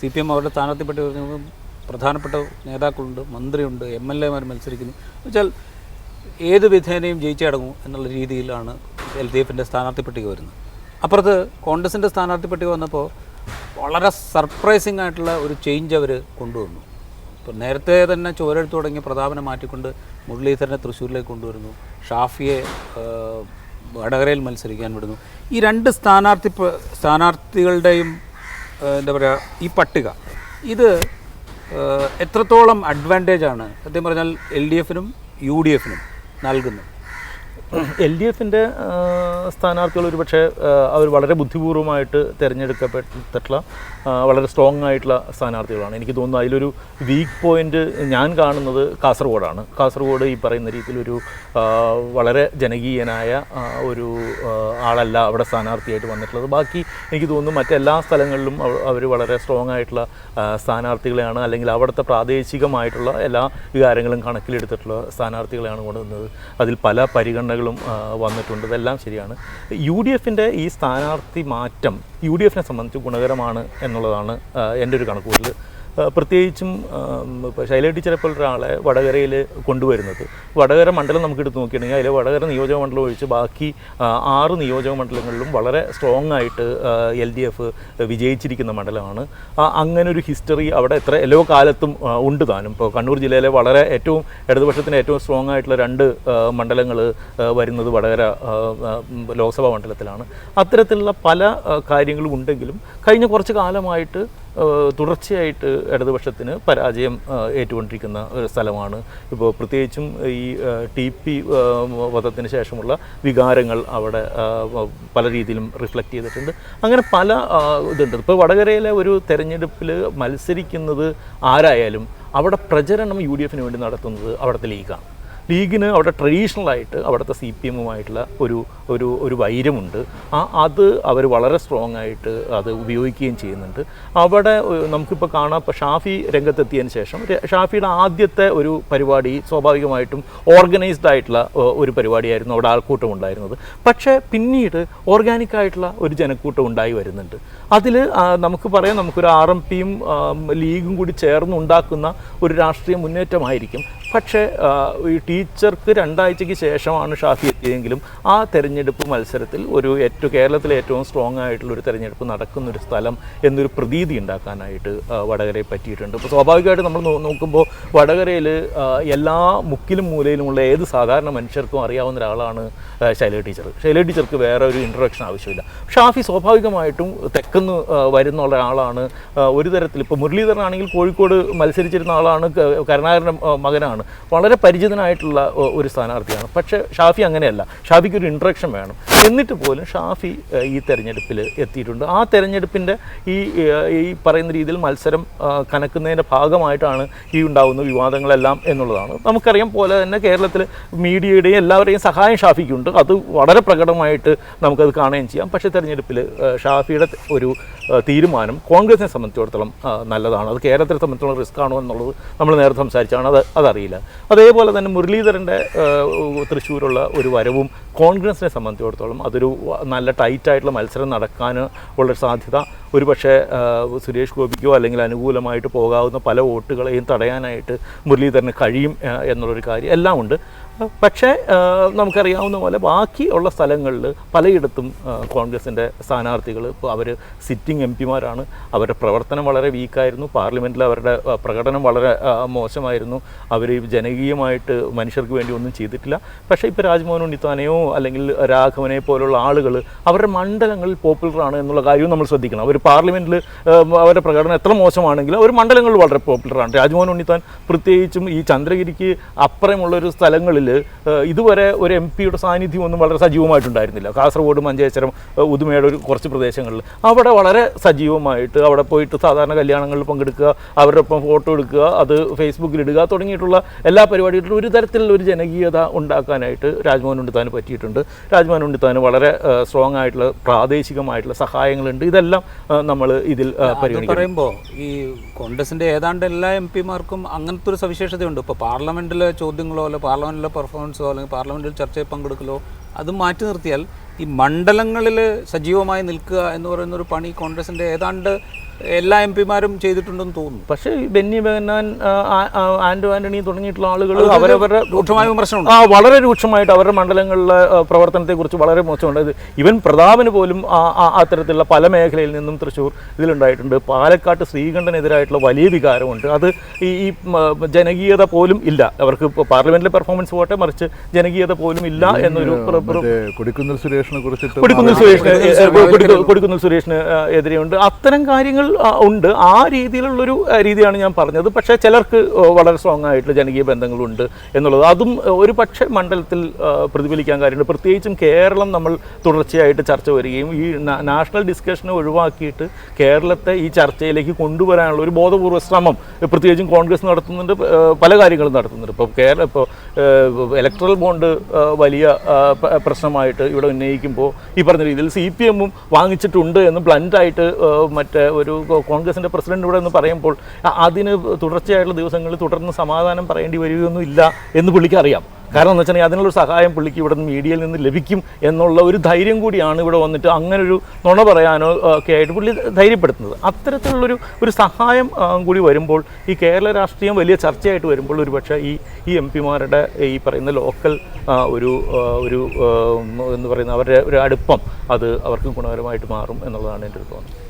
C P M അവരുടെ സ്ഥാനാർത്ഥി പട്ടിക വരുമ്പോൾ പ്രധാനപ്പെട്ട നേതാക്കളുണ്ട് മന്ത്രിയുണ്ട് എം എൽ എമാർ മത്സരിക്കുന്നു. വെച്ചാൽ ഏത് വിധേനയും ജയിച്ചടങ്ങും എന്നുള്ള രീതിയിലാണ് എൽ ഡി എഫിന്റെ സ്ഥാനാർത്ഥി പട്ടിക വരുന്നത്. അപ്പുറത്ത് കോൺഗ്രസിന്റെ സ്ഥാനാർത്ഥി പട്ടിക വന്നപ്പോൾ വളരെ സർപ്രൈസിംഗ് ആയിട്ടുള്ള ഒരു ചേഞ്ച് അവർ കൊണ്ടുവന്നു. ഇപ്പോൾ നേരത്തെ തന്നെ ചോരെടുത്ത് തുടങ്ങി പ്രതാപനെ മാറ്റിക്കൊണ്ട് മുരളീധരനെ തൃശ്ശൂരിലേക്ക് കൊണ്ടുവരുന്നു. ഷാഫിയെ വടകരയിൽ മത്സരിക്കാൻ വിടുന്നു. ഈ രണ്ട് സ്ഥാനാർത്ഥി സ്ഥാനാർത്ഥികളുടെയും എന്താ പറയുക ഈ പട്ടിക. ഇത് എത്രത്തോളം അഡ്വാന്റേജ് ആണ്? സത്യം പറഞ്ഞാൽ എൽ ഡി എഫിനും യു ഡി എഫിനും നൽകുന്നത്. എൽ ഡി എഫിന്റെ സ്ഥാനാർത്ഥികൾ ഒരുപക്ഷെ അവർ വളരെ ബുദ്ധിപൂർവമായിട്ട് തിരഞ്ഞെടുക്കപ്പെട്ടിട്ടുള്ള വളരെ സ്ട്രോങ് ആയിട്ടുള്ള സ്ഥാനാർത്ഥികളാണ്. എനിക്ക് തോന്നുന്നു അതിലൊരു വീക്ക് പോയിന്റ് ഞാൻ കാണുന്നത് കാസർഗോഡാണ്. കാസർഗോഡ് ഈ പറയുന്ന രീതിയിലൊരു വളരെ ജനകീയനായ ഒരു ആളല്ല അവിടെ സ്ഥാനാർത്ഥിയായിട്ട് വന്നിട്ടുള്ളത്. ബാക്കി എനിക്ക് തോന്നുന്നു മറ്റെല്ലാ സ്ഥലങ്ങളിലും അവർ വളരെ സ്ട്രോങ് ആയിട്ടുള്ള സ്ഥാനാർത്ഥികളെയാണ് അല്ലെങ്കിൽ അവിടുത്തെ പ്രാദേശികമായിട്ടുള്ള എല്ലാ വികാരങ്ങളും കണക്കിലെടുത്തിട്ടുള്ള സ്ഥാനാർത്ഥികളെയാണ് കൊണ്ടുവന്നത്. അതിൽ പല പരിഗണനകളും ആ, വന്നിട്ടുണ്ട്. ഇതെല്ലാം ശരിയാണ്. യു ഡി എഫിന്റെ ഈ സ്ഥാനാർത്ഥി മാറ്റം യു ഡി എഫിനെ സംബന്ധിച്ച് ഗുണകരമാണ് എന്നുള്ളതാണ് എന്റെ ഒരു കണക്കുകൂട്ടൽ. പ്രത്യേകിച്ചും ഇപ്പോൾ ശൈല ടീച്ചറെ പോലെ ഒരാളെ വടകരയിൽ കൊണ്ടുവരുന്നത്. വടകര മണ്ഡലം നമുക്ക് എടുത്ത് നോക്കിയിട്ടുണ്ടെങ്കിൽ അതിൽ വടകര നിയോജക മണ്ഡലം ഒഴിച്ച് ബാക്കി ആറ് നിയോജക മണ്ഡലങ്ങളിലും വളരെ സ്ട്രോങ് ആയിട്ട് എൽ ഡി എഫ് വിജയിച്ചിരിക്കുന്ന മണ്ഡലമാണ്. അങ്ങനെ ഒരു ഹിസ്റ്ററി അവിടെ എത്ര എല്ലാ കാലത്തും ഉണ്ട് താനും. ഇപ്പോൾ കണ്ണൂർ ജില്ലയിലെ വളരെ ഏറ്റവും ഇടതുപക്ഷത്തിന് ഏറ്റവും സ്ട്രോങ് ആയിട്ടുള്ള രണ്ട് മണ്ഡലങ്ങൾ വരുന്നത് വടകര ലോക്സഭാ മണ്ഡലത്തിലാണ്. അത്തരത്തിലുള്ള പല കാര്യങ്ങളും ഉണ്ടെങ്കിലും കഴിഞ്ഞ കുറച്ച് കാലമായിട്ട് തുടർച്ചയായിട്ട് ഇടതുപക്ഷത്തിന് പരാജയം ഏറ്റുകൊണ്ടിരിക്കുന്ന ഒരു സ്ഥലമാണ്. ഇപ്പോൾ പ്രത്യേകിച്ചും ഈ ടി പി വധത്തിന് ശേഷമുള്ള വികാരങ്ങൾ അവിടെ പല രീതിയിലും റിഫ്ലക്റ്റ് ചെയ്തിട്ടുണ്ട്. അങ്ങനെ പല ഇതുണ്ട്. ഇപ്പോൾ വടകരയിലെ ഒരു തെരഞ്ഞെടുപ്പിൽ മത്സരിക്കുന്നത് ആരായാലും അവിടെ പ്രചരണം യു ഡി എഫിന് വേണ്ടി നടത്തുന്നത് അവിടുത്തെ ലീഗാണ്. ലീഗിന് അവിടെ ട്രഡീഷണലായിട്ട് അവിടുത്തെ സി പി എമ്മുമായിട്ടുള്ള ഒരു ഒരു ഒരു വൈരമുണ്ട്. ആ അത് അവർ വളരെ സ്ട്രോങ് ആയിട്ട് അത് ഉപയോഗിക്കുകയും ചെയ്യുന്നുണ്ട്. അവിടെ നമുക്കിപ്പോൾ കാണാം ഇപ്പോൾ ഷാഫി രംഗത്തെത്തിയതിന് ശേഷം ഷാഫിയുടെ ആദ്യത്തെ ഒരു പരിപാടി സ്വാഭാവികമായിട്ടും ഓർഗനൈസ്ഡ് ആയിട്ടുള്ള ഒരു പരിപാടിയായിരുന്നു അവിടെ ആൾക്കൂട്ടം ഉണ്ടായിരുന്നത്. പക്ഷേ പിന്നീട് ഓർഗാനിക് ആയിട്ടുള്ള ഒരു ജനക്കൂട്ടം ഉണ്ടായി വരുന്നുണ്ട്. അതിൽ നമുക്ക് പറയാം നമുക്കൊരു ആർ എം പിയും ലീഗും കൂടി ചേർന്ന് ഉണ്ടാക്കുന്ന ഒരു രാഷ്ട്രീയ മുന്നേറ്റമായിരിക്കും. പക്ഷേ ഈ ടീച്ചർക്ക് രണ്ടാഴ്ചയ്ക്ക് ശേഷമാണ് ഷാഫി എത്തിയതെങ്കിലും ആ തെരഞ്ഞെടുപ്പ് മത്സരത്തിൽ ഒരു ഏറ്റവും കേരളത്തിലെ ഏറ്റവും സ്ട്രോങ് ആയിട്ടുള്ള ഒരു തെരഞ്ഞെടുപ്പ് നടക്കുന്ന ഒരു സ്ഥലം എന്നൊരു പ്രതീതി ഉണ്ടാക്കാനായിട്ട് വടകരയെ പറ്റിയിട്ടുണ്ട്. അപ്പോൾ സ്വാഭാവികമായിട്ട് നമ്മൾ നോക്കുമ്പോൾ വടകരയിൽ എല്ലാ മുക്കിലും മൂലയിലുമുള്ള ഏത് സാധാരണ മനുഷ്യർക്കും അറിയാവുന്ന ഒരാളാണ് ശൈല ടീച്ചർ. ശൈല ടീച്ചർക്ക് വേറെ ഒരു ഇൻട്രൊഡക്ഷൻ ആവശ്യമില്ല. ഷാഫി സ്വാഭാവികമായിട്ടും തെക്കുന്ന് വരുന്ന ഒരാളാണ് ഒരു തരത്തിൽ ഇപ്പോൾ മുരളീധരനാണെങ്കിൽ കോഴിക്കോട് മത്സരിച്ചിരുന്ന ആളാണ് കരുണാകരന്റെ ആ, മകനാണ് വളരെ പരിചിതനായിട്ടുള്ള ഒരു സ്ഥാനാർത്ഥിയാണ്. പക്ഷേ ഷാഫി അങ്ങനെയല്ല. ഷാഫിക്ക് ഒരു ഇൻട്രക്ഷൻ വേണം. എന്നിട്ട് പോലും ഷാഫി ഈ തെരഞ്ഞെടുപ്പിൽ എത്തിയിട്ടുണ്ട്. ആ തെരഞ്ഞെടുപ്പിന്റെ ഈ ഈ പറയുന്ന രീതിയിൽ മത്സരം കനക്കുന്നതിന്റെ ഭാഗമായിട്ടാണ് ഈ ഉണ്ടാകുന്ന വിവാദങ്ങളെല്ലാം എന്നുള്ളതാണ്. നമുക്കറിയാം പോലെ തന്നെ കേരളത്തിൽ മീഡിയയുടെയും എല്ലാവരുടെയും സഹായം ഷാഫിക്കുണ്ട്. അത് വളരെ പ്രകടമായിട്ട് നമുക്കത് കാണുകയും ചെയ്യാം. പക്ഷേ തെരഞ്ഞെടുപ്പിൽ ഷാഫിയുടെ ഒരു തീരുമാനം കോൺഗ്രസിനെ സംബന്ധിച്ചിടത്തോളം നല്ലതാണ്. അത് കേരളത്തിനെ സംബന്ധിച്ചിടത്തോളം റിസ്ക് ആണോ എന്നുള്ളത് നമ്മൾ നേരത്തെ സംസാരിച്ചാണ് അത് അതറിയില്ല. അതേപോലെ തന്നെ മുരളീധരന്റെ തൃശ്ശൂരുള്ള ഒരു വരവും കോൺഗ്രസിനെ സംബന്ധിച്ചിടത്തോളം അതൊരു നല്ല ടൈറ്റായിട്ടുള്ള മത്സരം നടക്കാൻ ഉള്ള സാധ്യത. ഒരു പക്ഷേ സുരേഷ് ഗോപിക്കോ അല്ലെങ്കിൽ അനുകൂലമായിട്ട് പോകാവുന്ന പല വോട്ടുകളെയും തടയാനായിട്ട് മുരളീധരന് കഴിയും എന്നുള്ളൊരു കാര്യം എല്ലാം ഉണ്ട്. പക്ഷേ നമുക്കറിയാവുന്ന പോലെ ബാക്കിയുള്ള സ്ഥലങ്ങളിൽ പലയിടത്തും കോൺഗ്രസിന്റെ സ്ഥാനാർത്ഥികൾ ഇപ്പോൾ അവർ സിറ്റിംഗ് എം പിമാരാണ്. അവരുടെ പ്രവർത്തനം വളരെ വീക്കായിരുന്നു. പാർലമെന്റിൽ അവരുടെ പ്രകടനം വളരെ മോശമായിരുന്നു. അവർ ജനകീയമായിട്ട് മനുഷ്യർക്ക് വേണ്ടി ഒന്നും ചെയ്തിട്ടില്ല. പക്ഷേ ഇപ്പോൾ രാജ്മോഹൻ ഉണ്ണിത്താനെയോ അല്ലെങ്കിൽ രാഘവനെ പോലുള്ള ആളുകൾ അവരുടെ മണ്ഡലങ്ങളിൽ പോപ്പുലറാണ് എന്നുള്ള കാര്യവും നമ്മൾ ശ്രദ്ധിക്കണം. അവർ പാർലമെന്റിൽ അവരുടെ പ്രകടനം എത്ര മോശമാണെങ്കിലും അവർ മണ്ഡലങ്ങളിൽ വളരെ പോപ്പുലറാണ് രാജ്മോഹൻ ഉണ്ണിത്താൻ പ്രത്യേകിച്ചും ഈ ചന്ദ്രഗിരിക്ക് അപ്പുറമുള്ളൊരു സ്ഥലങ്ങളിൽ ഇതുവരെ ഒരു എം പിയുടെ സാന്നിധ്യം ഒന്നും വളരെ സജീവമായിട്ടുണ്ടായിരുന്നില്ല. കാസർഗോഡ് മഞ്ചേശ്വരം ഉദുമയുടെ ഒരു കുറച്ച് പ്രദേശങ്ങളിൽ. അവിടെ വളരെ സജീവമായിട്ട് അവിടെ പോയിട്ട് സാധാരണ കല്യാണങ്ങളിൽ പങ്കെടുക്കുക അവരുടെ ഒപ്പം ഫോട്ടോ എടുക്കുക അത് ഫേസ്ബുക്കിൽ ഇടുക തുടങ്ങിയിട്ടുള്ള എല്ലാ പരിപാടികളിലും ഒരു തരത്തിലുള്ള ഒരു ജനകീയത ഉണ്ടാക്കാനായിട്ട് രാജ്മോഹൻ ഉണ്ണിത്താന് പറ്റിയിട്ടുണ്ട്. രാജ്മോഹൻ ഉണ്ണിത്താന് വളരെ സ്ട്രോങ് ആയിട്ടുള്ള പ്രാദേശികമായിട്ടുള്ള സഹായങ്ങളുണ്ട്. ഇതെല്ലാം നമ്മൾ ഇതിൽ പരിഗണിക്കും പറയുമ്പോൾ ഈ കോൺഗ്രസിന്റെ ഏതാണ്ട് എല്ലാ എം പിമാർക്കും അങ്ങനത്തെ ഒരു സവിശേഷതയുണ്ട്. ഇപ്പോൾ പാർലമെന്റിലെ ചോദ്യങ്ങളോ അല്ലെങ്കിൽ പാർലമെന്റിലെ പെർഫോമൻസോ അല്ലെങ്കിൽ പാർലമെന്റിൽ ചർച്ചയിൽ പങ്കെടുക്കലോ അത് മാറ്റി നിർത്തിയാൽ ഈ മണ്ഡലങ്ങളിൽ സജീവമായി നിൽക്കുക എന്ന് പറയുന്ന ഒരു പണി കോൺഗ്രസിന്റെ ഏതാണ്ട് എല്ലാ എം പിമാരും ചെയ്തിട്ടുണ്ടെന്ന് തോന്നുന്നു. പക്ഷേ ഈ ബെന്നി ബെഹന്നാൻ ആ, ആ, ആ, ആന്റോ ആന്റണി തുടങ്ങിയിട്ടുള്ള ആളുകൾ അവരവരുടെ രൂക്ഷമായ വിമർശനമുണ്ട്. ആ വളരെ രൂക്ഷമായിട്ട് അവരുടെ മണ്ഡലങ്ങളിലെ പ്രവർത്തനത്തെക്കുറിച്ച് വളരെ മോശമുണ്ട്. ഇത് ഇവൻ പ്രതാപന് പോലും അത്തരത്തിലുള്ള പല മേഖലയിൽ നിന്നും തൃശ്ശൂർ ഇതിലുണ്ടായിട്ടുണ്ട്. പാലക്കാട്ട് ശ്രീകണ്ഠനെതിരായിട്ടുള്ള വലിയ വികാരമുണ്ട്. അത് ഈ ഈ, ജനകീയത പോലും ഇല്ല. അവർക്ക് പാർലമെന്റിലെ പാർലമെന്റിലെ പെർഫോമൻസ് പോട്ടെ മറിച്ച് ജനകീയത പോലും ഇല്ല എന്നൊരു പ്ര- സുരേഷ് കൊടിക്കുന്നിൽ സുരേഷിനെ കുറിച്ചിട്ട് കൊടിക്കുന്നിൽ സുരേഷിന് കൊടിക്കുന്നിൽ സുരേഷിന് എതിരെയുണ്ട്. അത്തരം കാര്യങ്ങൾ ഉണ്ട്. ആ രീതിയിലുള്ളൊരു ഒരു രീതിയാണ് ഞാൻ പറഞ്ഞത്. പക്ഷേ ചിലർക്ക് വളരെ സ്ട്രോങ് ആയിട്ടുള്ള ജനകീയ ബന്ധങ്ങളുണ്ട് എന്നുള്ളത്. അതും ഒരു പക്ഷേ മണ്ഡലത്തിൽ പ്രതിഫലിക്കാൻ കാര്യമുണ്ട് പ്രത്യേകിച്ചും കേരളം നമ്മൾ തുടർച്ചയായിട്ട് ചർച്ച വരികയും ഈ നാഷണൽ ഡിസ്കഷനെ ഒഴിവാക്കിയിട്ട് കേരളത്തെ ഈ ചർച്ചയിലേക്ക് കൊണ്ടുവരാനുള്ള ഒരു ബോധപൂർവ ശ്രമം പ്രത്യേകിച്ചും കോൺഗ്രസ് നടത്തുന്നുണ്ട് പല കാര്യങ്ങളും നടത്തുന്നുണ്ട്. ഇപ്പോൾ കേരള ഇപ്പോൾ ഇലക്ട്രൽ ബോണ്ട് വലിയ പ്രശ്നമായിട്ട് ഇവിടെ ഉന്നയിക്കുമ്പോൾ ഈ പറഞ്ഞ രീതിയിൽ സി പി എമ്മും വാങ്ങിച്ചിട്ടുണ്ട് എന്ന് ബ്ലൻഡായിട്ട് മറ്റേ ഒരു കോൺഗ്രസിന്റെ പ്രസിഡന്റ് ഇവിടെ എന്ന് പറയുമ്പോൾ അതിന് തുടർച്ചയായിട്ടുള്ള ദിവസങ്ങളിൽ തുടർന്ന് സമാധാനം പറയേണ്ടി വരികയൊന്നും ഇല്ല എന്ന് പുള്ളിക്ക് അറിയാം. കാരണം എന്ന് വെച്ചിട്ടുണ്ടെങ്കിൽ അതിനുള്ളൊരു സഹായം പുള്ളിക്ക് ഇവിടെ നിന്ന് മീഡിയയിൽ നിന്ന് ലഭിക്കും എന്നുള്ള ഒരു ധൈര്യം കൂടിയാണ് ഇവിടെ വന്നിട്ട് അങ്ങനെ ഒരു നുണ പറയാനോ ഒക്കെ ആയിട്ട് പുള്ളി ധൈര്യപ്പെടുത്തുന്നത്. അത്തരത്തിലുള്ളൊരു ഒരു സഹായം കൂടി വരുമ്പോൾ ഈ കേരള രാഷ്ട്രീയം വലിയ ചർച്ചയായിട്ട് വരുമ്പോൾ ഒരു പക്ഷേ ഈ ഈ എം പിമാരുടെ ഈ പറയുന്ന ലോക്കൽ ഒരു ഒരു എന്ന് പറയുന്ന അവരുടെ ഒരു അടുപ്പം അത് അവർക്ക് ഗുണകരമായിട്ട് മാറും എന്നുള്ളതാണ് എന്റെ ഒരു തോന്നുന്നത്